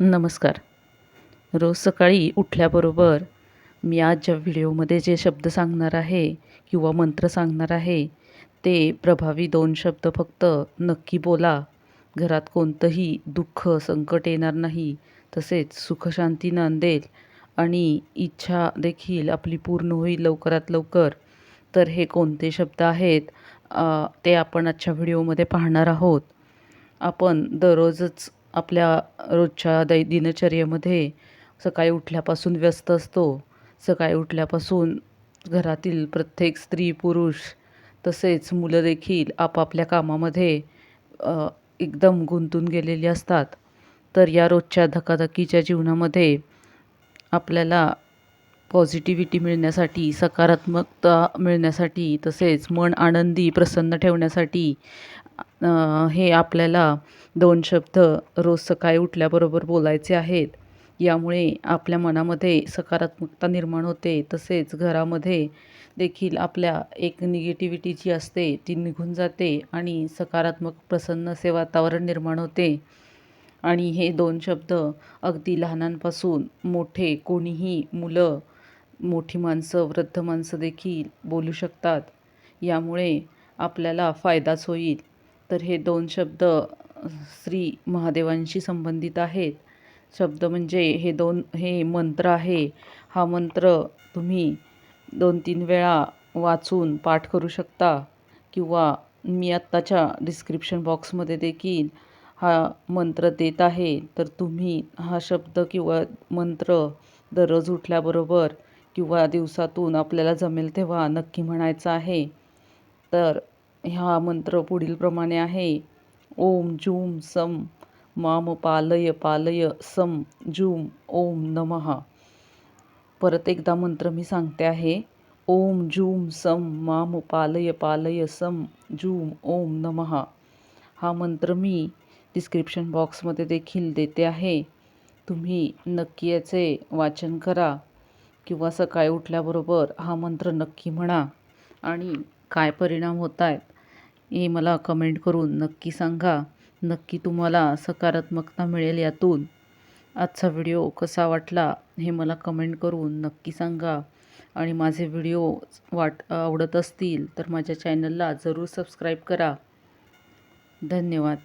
नमस्कार. रोज सकाळी उठल्याबरोबर मी आज ज्या व्हिडिओमध्ये जे शब्द सांगणार आहे किंवा मंत्र सांगणार आहे ते प्रभावी दोन शब्द फक्त नक्की बोला. घरात कोणतंही दुःख संकट येणार नाही. तसेच सुखशांती नांदेल आणि इच्छा देखील आपली पूर्ण होईल लवकरात लवकर. तर हे कोणते शब्द आहेत ते आपण आजच्या व्हिडिओमध्ये पाहणार आहोत. आपण दररोजच आपल्या रोजच्या दै दिनचर्येमध्ये सकाळी उठल्यापासून व्यस्त असतो. सकाळी उठल्यापासून घरातील प्रत्येक स्त्री पुरुष तसेच मुलं देखील आपापल्या कामामध्ये एकदम गुंतून गेलेली असतात. तर या रोजच्या धकाधकीच्या जीवनामध्ये आपल्याला पॉझिटिव्हिटी मिळण्यासाठी सकारात्मकता मिळण्यासाठी तसेच मन आनंदी प्रसन्न ठेवण्यासाठी हे आपल्याला दोन शब्द रोज सकाळी उठल्याबरोबर बोलायचे आहेत. यामुळे आपल्या मनामध्ये सकारात्मकता निर्माण होते. तसेच घरामध्ये देखील आपल्या एक निगेटिव्हिटी जी असते ती निघून जाते आणि सकारात्मक प्रसन्न असे वातावरण निर्माण होते. आणि हे दोन शब्द अगदी लहानांपासून मोठे कोणीही मुलं मोठी माणसं वृद्ध माणसं देखील बोलू शकतात. यामुळे आपल्याला फायदाच होईल. तर हे दोन शब्द श्री महादेवांशी संबंधित आहेत. शब्द म्हणजे हे दोन हे मंत्र आहे. हा मंत्र तुम्ही दोन तीन वेळा वाचून पाठ करू शकता किंवा मी आत्ताच्या डिस्क्रिप्शन बॉक्समध्ये देखील हा मंत्र देत आहे. तर तुम्ही हा शब्द किंवा मंत्र दररोज उठल्याबरोबर किंवा दिवसातून आपल्याला जमेल तेव्हा नक्की म्हणायचं आहे. तर हा मंत्र पुढीलप्रमाणे आहे. ओम जूम सम माम पालय पालय सम जूम ओम नमः. परत एकदा मंत्र मी सांगते आहे. ओम जूम सम माम पालय पालय सम जूम ओम नमः. हा मंत्र मी डिस्क्रिप्शन बॉक्समध्ये देखील देते आहे. तुम्ही नक्की याचे वाचन करा किंवा सकाळी उठल्याबरोबर हा मंत्र नक्की म्हणा. आणि काय परिणाम होत आहेत हे मला कमेंट करून नक्की सांगा. नक्की तुम्हाला सकारात्मकता मिळेल यातून. आजचा व्हिडिओ कसा वाटला हे मला कमेंट करून नक्की सांगा. आणि माझे व्हिडिओ वाट आवडत असतील तर माझ्या चॅनलला जरूर सबस्क्राईब करा. धन्यवाद.